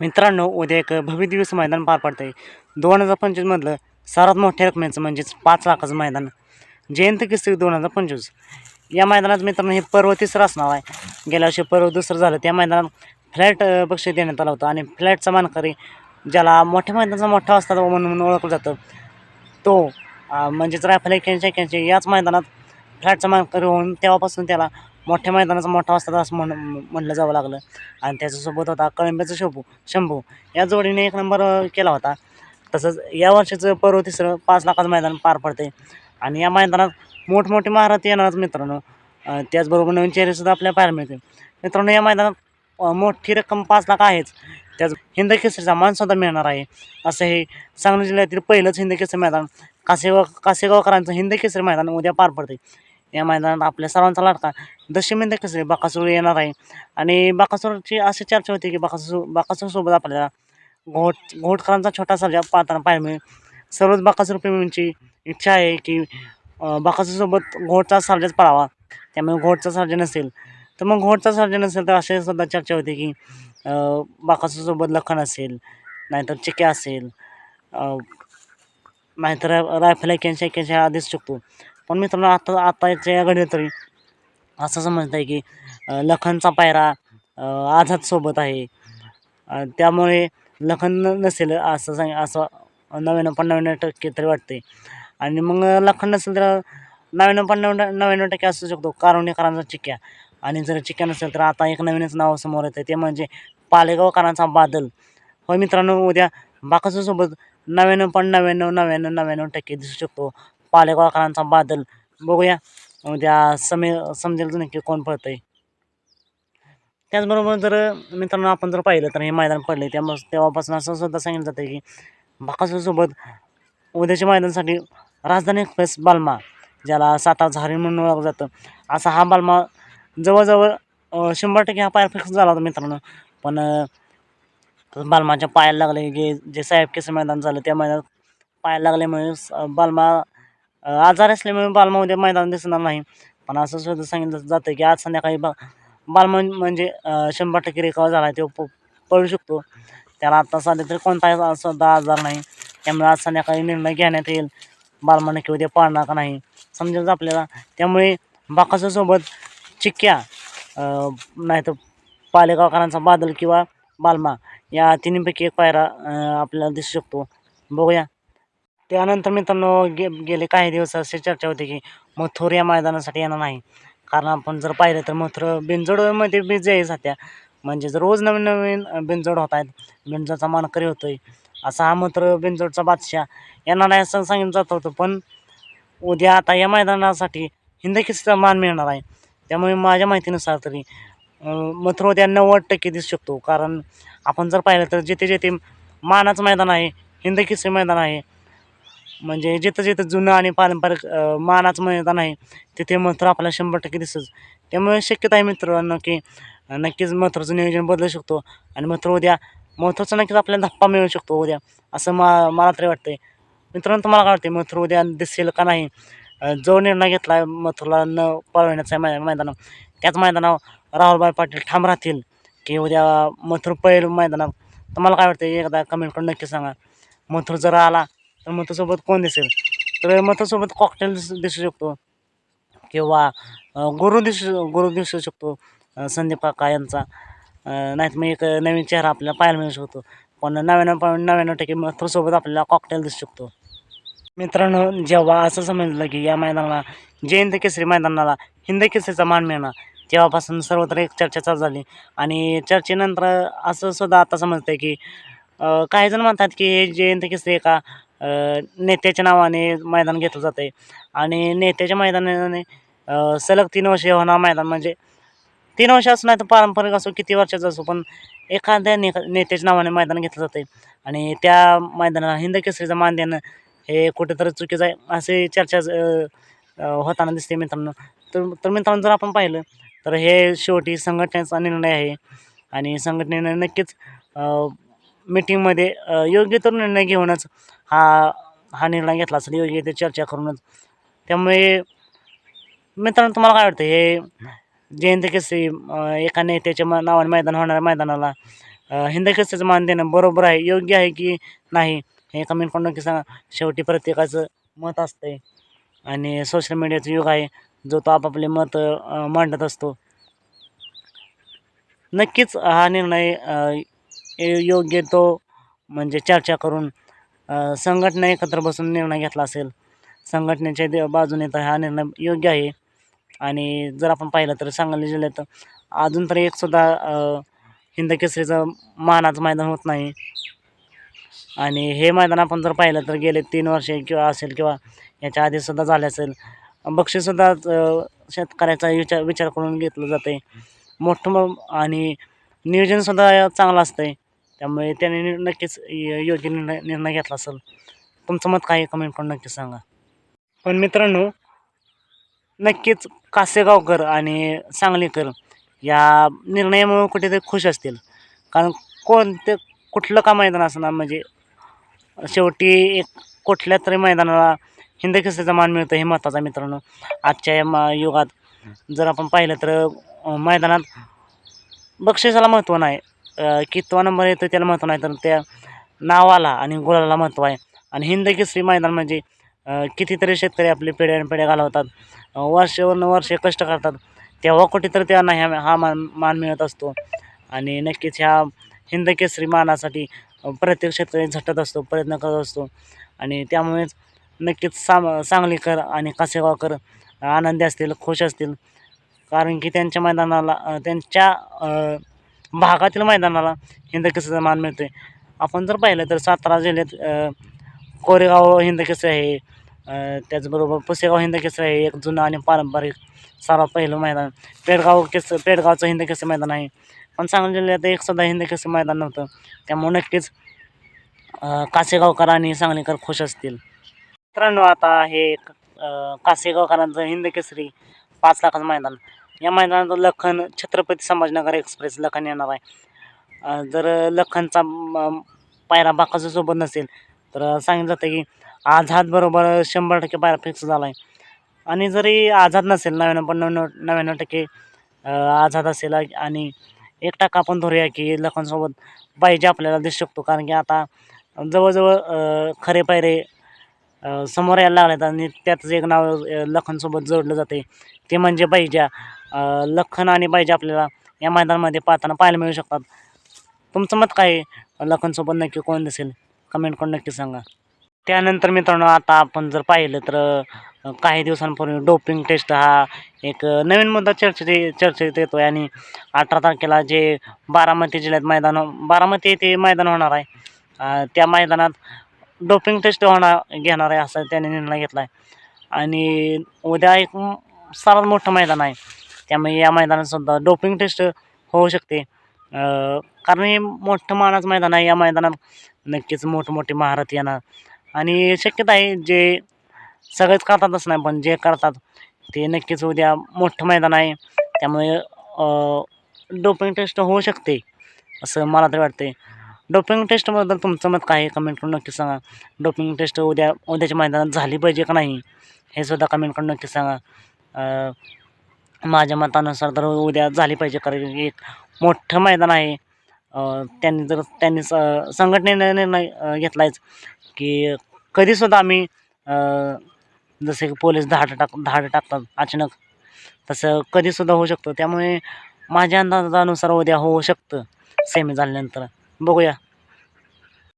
मित्रांनो उद्या एक भव्य दिवस मैदान पार पडतं आहे दोन हजार पंचवीसमधलं सर्वात मोठ्या रकमेचं म्हणजेच पाच लाखाचं मैदान. जयंत केसरी दोन हजार पंचवीस. या मैदानात मित्रांनो हे पर्व तिसरं असणार आहे. गेल्या वर्षी पर्व दुसरं झालं. त्या मैदानात फ्लॅट पक्ष बक्षीस देण्यात आला होता आणि फ्लॅटचा मानकरी ज्याला मोठ्या मैदानाचा मोठा असतात म्हणून ओळखलं जातं तो म्हणजेच रायफल एक्क्याऐंशी एक्क्याऐंशी याच मैदानात फ्लॅटचा मानकरी होऊन तेव्हापासून त्याला मोठ्या मैदानाचा मोठा असतात असं म्हण म्हणलं जावं लागलं. आणि त्याच्यासोबत होता कळंब्याचा शंभू शंभू. या जोडीने एक नंबर केला होता. तसंच या वर्षाचं पर्व तिसरं पाच लाखाचं मैदान पार पडते आणि या मैदानात मोठमोठे महाराज येणारच मित्रांनो. त्याचबरोबर नवीन चेहरेसुद्धा आपल्याला पाहायला मिळते मित्रांनो या मैदानात मोठी रक्कम पाच लाख आहेच. त्याच हिंद केसरीचा मानसुद्धा मिळणार आहे. असं हे सांगली जिल्ह्यातील पहिलंच हिंद केसरी मैदान कासेगाव कासेगावकरांचं हिंद केसरी मैदान उद्या पार पडते या मैदानात आपल्या सर्वांचा लाडका. दशम हिंद बाकासूर येणार आहे. आणि बाकासूरची अशी चर्चा होती की बाकासूर बाकासूरसोबत आपल्याला घोट घोटकरांचा छोटा सर्जा पाहताना पाहायला मिळेल. सर्वच बाकासूर प्रेमींची इच्छा आहे की बाकासूरसोबत घोटचा सर्जाच पाळावा. त्यामुळे घोटचा सर्जा नसेल. तर मग घोटचा सर्जा नसेल तर अशी सुद्धा चर्चा होती की बाकासूरसोबत लखन असेल नाहीतर चिक्या असेल नाहीतर रायफल एक्क्याऐंशी एक्क्याऐंशी आधीच शकतो पण मित्रांनो आता आताच्या या घडीत तरी असं समजतं आहे की लखनचा पायरा आझादसोबत आहे. त्यामुळे लखन नसेल असं सांग असं नव्याण्णव पन्नावण्णव टक्के तरी वाटते आणि मग लखन नसेल तर नव्याण्णव पन्नावण्णव नव्याण्णव टक्के असू शकतो. कारुणेकरांचा चिक्क्या आणि जर चिक्या नसेल तर आता एक नवीनच नाव समोर येतं ते म्हणजे पालेगावकरांचा बादल. होय मित्रांनो उद्या बाकासूरसोबत नव्याण्णव नव्याण्णव नव्याण्णव नव्याण्णव टक्के दिसू शकतो. पालेगावकरांचा बादल. बघूया. उद्या समे समजेल नक्की कोण पळतंय. त्याचबरोबर जर मित्रांनो आपण जर पाहिलं तर हे मैदान पडले त्यामुळे तेव्हापासून असं सुद्धा सांगितलं जातं की बाकासूरसोबत उद्याच्या मैदानासाठी राजधानी एक्सप्रेस बालमा ज्याला सातारा झारी म्हणून ओळखलं जातं. असा हा बालमा जवळजवळ शंभर टक्के हा पायर फिक्स झाला होता मित्रांनो. पण बालमाच्या पायाला लागले गे जे साहेब केसं मैदान झालं त्या मैदानात पायाला लागल्यामुळे बालमा आजार असल्यामुळे बालमामध्ये मैदान दिसणार नाही. पण असं सुद्धा सांगितलं जातं की आज संध्याकाळी बा बालमा म्हणजे शंभर टक्के रिकवर झाला आहे तो प पळू शकतो. त्याला आत्ता सध्या तरी कोणताही सुद्धा आजार नाही. त्यामुळे आज संध्याकाळी निर्णय घेण्यात येईल. बालमा नक्की उद्या पाळणार का नाही समजेल आपल्याला. त्यामुळे बाकाच्यासोबत चिक्क्या नाही नाहीतर पालेगावकरांचा बादल किंवा बालमा या तिन्हीपैकी एक पायरा आपल्याला दिसू शकतो. बघूया. त्यानंतर मित्रांनो गे गेले काही दिवस अशी चर्चा होती की मथुर या मैदानासाठी येणार नाही. कारण आपण जर पाहिलं तर मथुर बिनजोडमध्ये बिझी आहे सध्या म्हणजे जर रोज नवीन नवीन बिनजोड होत आहेत बिनजोडचा मानकरी होतोय असा हा मथुर बिनजोडचा बादशाह येणार नाही असं सांगितलं जात होतं. पण उद्या आता या मैदानासाठी हिंदकीचा मान मिळणार आहे. त्यामुळे माझ्या माहितीनुसार तरी मथुर उद्या नव्वद टक्के दिसू शकतो. कारण आपण जर पाहिलं तर जिथे जिथे मानाचं मैदान आहे हिंदकीचं मैदान आहे म्हणजे जिथं जिथं जुनं आणि पारंपरिक मानाच मानाचं मैदान आहे तिथे मथुर आपल्याला शंभर टक्के दिसत त्यामुळे शक्यता आहे मित्रांनो की नक्कीच मथुरचं नियोजन बदलू शकतो आणि मथुर उद्या महत्त्वाचं नक्कीच आपल्याला धप्पा मिळू शकतो उद्या असं मा मला तरी वाटतंय. मित्रांनो तुम्हाला काय वाटते मथुर उद्या दिसेल का नाही? जो निर्णय घेतला आहे मथुरला न पळवण्याचा मै मैदानावर. त्याच मैदानावर राहुलभाई पाटील ठाम राहतील की उद्या मथुर पहिल मैदानात तुम्हाला काय वाटतं एकदा कमेंट करून नक्की सांगा. मथुर जर आला तर मतासोबत कोण दिसेल? तर मतासोबत कॉकटेल दिसू दिसू शकतो. किंवा गुरु दिसू गुरु दिसू शकतो संदीप काका यांचा. नाहीत मग एक नवीन चेहरा आपल्याला पाहायला मिळू शकतो. पण नव्याण्णव पॉईंट नव्याण्णव टक्के मथुरसोबत आपल्याला कॉकटेल दिसू शकतो. मित्रांनो जेव्हा असं समजलं की या मैदानाला जयंत केसरी मैदानाला हिंद केसरीचा मान मिळणार तेव्हापासून सर्वत्र एक चर्चा चालू झाली. आणि चर्चेनंतर असं सुद्धा आता समजतं की काही जण म्हणतात की हे जयंत केसरी एका नेत्याच्या नावाने मैदान घेतलं जातं आहे आणि नेत्याच्या मैदानाने सलग तीन वर्षे होणार मैदान म्हणजे तीन वर्ष असं नाही तर पारंपरिक असो किती वर्षाचं असो पण एखाद्या ने नेत्याच्या नावाने मैदान घेतलं जातं आहे आणि त्या मैदानाला हिंद केसरीचा मान देणं हे कुठेतरी चुकीचं आहे असे चर्चा होताना दिसते मित्रांनो. तर तर मित्रांनो जर आपण पाहिलं तर हे शेवटी संघटनेचा निर्णय आहे. आणि संघटनेने नक्कीच मीटिंगमध्ये योग्य तो निर्णय घेऊनच हा हा निर्णय घेतला असेल योग्य ते चर्चा करूनच. त्यामुळे मित्रांनो तुम्हाला काय वाटतं? हे जयंत केसरी एका नेत्याच्या म नावाने मैदान होणाऱ्या मैदानाला हिंद केसरीचं मान देणं बरोबर आहे योग्य आहे की नाही? हे कमेंट करून नक्की सांगा. शेवटी प्रत्येकाचं मत असतंय. आणि सोशल मीडियाचं युग आहे जो तो आपापले मत मांडत असतो. नक्कीच हा निर्णय योग्य तो म्हणजे चर्चा करून संघटना एकत्र बसून निर्णय घेतला असेल संघटनेच्या दे- बाजूने तर हा निर्णय योग्य आहे. आणि जर आपण पाहिलं तर सांगली जिल्ह्यात अजून तरी एकसुद्धा हिंद केसरीचं मानाचं मैदान होत नाही. आणि हे मैदान आपण जर पाहिलं तर गेले तीन वर्षे किंवा असेल किंवा याच्या आधीसुद्धा झाले असेल बक्षीससुद्धा शेतकऱ्याचा विचार विचार करून घेतलं जातं आहे मोठं आणि नियोजनसुद्धा चांगलं असतं आहे त्यामुळे त्याने नि- नक्कीच य- योग्य निर्णय निर्णय घेतला असेल. तुमचं मत काय आहे? कमेंट करून नक्की सांगा. पण मित्रांनो नक्कीच कासेगावकर आणि सांगलीकर या निर्णयामुळे कुठेतरी खुश असतील. कारण कोणते कुठलं का मैदान असणार? म्हणजे शेवटी एक कुठल्या तरी मैदानाला हिंद मान मिळतो हे महत्त्वाचं मित्रांनो. आजच्या या मा युगात जर आपण पाहिलं तर मैदानात बक्षिसाला महत्त्व नाही. कितवा नंबर येतो त्याला महत्त्व नाही तर त्या नावाला आणि गुलाला महत्त्व आहे. आणि हिंद केसरी मैदान म्हणजे कितीतरी शेतकरी आपले पिढ्यान पिढ्या घालवतात अं, वर्षे कष्ट करतात. तेव्हा कुठेतरी त्यांना ह्या हा मान मान मिळत असतो. आणि नक्कीच ह्या हिंद केसरी मानासाठी प्रत्येक शेतकरी झटत असतो प्रयत्न करत असतो. आणि त्यामुळेच नक्कीच साम सांगलीकर आणि कासेगावकर आनंदी असतील खुश असतील. कारण की त्यांच्या मैदानाला त्यांच्या भागातील मैदानाला हिंदकेसरीचं मान मिळतो आहे आपण जर पाहिलं तर सातारा जिल्ह्यात कोरेगाव हिंदकेसरी आहे. त्याचबरोबर पुसेगाव हिंदकेसरी आहे. एक जुनं आणि पारंपरिक सर्वात पहिलं मैदान. पेडगाव केस पेडगावचं हिंदकेसरी मैदान आहे. पण सांगली जिल्ह्यात एक सुद्धा हिंदकेसरी मैदान नव्हतं. त्यामुळे नक्कीच कासेगावकर आणि सांगलीकर खुश असतील. मित्रांनो आता हे कासेगावकरांचं हिंदकेसरी पाच लाखाचं मैदान. या मैदानात लखन छत्रपती संभाजीनगर एक्सप्रेस लखन येणार आहे. जर लखनचा पायरा बाकासोबत नसेल तर सांगितलं जातं की आझाद बरोबर शंभर टक्के पायरा फिक्स झाला आहे आणि जरी आझाद नसेल नव्याण्णव पण नव्याण्णव नव्याण्णव टक्के आझाद असेल. आणि एक टक्का आपण धरूया की लखनसोबत पाहिजे आपल्याला दिसू शकतो. कारण की आता जवळजवळ खरे पायरे समोर यायला लागलेत आणि त्यातच एक नाव लखनसोबत जोडलं जाते. ते म्हणजे बैजा. लखन आणि बैजा आपल्याला या मैदानामध्ये पाहताना पाहायला मिळू शकतात. तुमचं मत काय? आहे लखनसोबत नक्की कोण दिसेल? कमेंट करून नक्की सांगा. त्यानंतर मित्रांनो आता आपण जर पाहिलं तर काही दिवसांपूर्वी डोपिंग टेस्ट हा एक नवीन मुद्दा चर्चेत चर्चेत येतो आहे आणि अठरा तारखेला जे बारामती जिल्ह्यात मैदान बारामती येथे मैदान होणार आहे. त्या मैदानात डोपिंग टेस्ट होणार घेणार आहे असा त्याने निर्णय घेतला आहे आणि उद्या एक सर्वात मोठं मैदान आहे. त्यामुळे या मैदानातसुद्धा डोपिंग टेस्ट होऊ शकते. कारण हे मोठं मानाचं मैदान आहे. या मैदानात नक्कीच मोठमोठे महारथ येणार. आणि शक्यता आहे जे सगळेच करतातच नाही पण जे करतात ते नक्कीच उद्या मोठं मैदान आहे. त्यामुळे डोपिंग टेस्ट होऊ शकते असं मला तरी वाटते डोपिंग टेस्टबद्दल तुमचं मत काय आहे? कमेंट करून नक्की सांगा. डोपिंग टेस्ट उद्या उद्याच्या मैदानात झाली पाहिजे का नाही? हे सुद्धा कमेंट करून नक्की सांगा. माझ्या मतानुसार तर उद्या झाली पाहिजे कारण एक मोठं मैदान आहे. त्यांनी जर त्यांनी स- संघटनेने निर्णय घेतलायच की कधीसुद्धा आम्ही जसे की पोलीस धाड टाक धाड टाकतात अचानक तसं कधीसुद्धा होऊ शकतं. त्यामुळे माझ्या अंदाजानुसार उद्या होऊ शकतं. सेमी झाल्यानंतर. बघूया.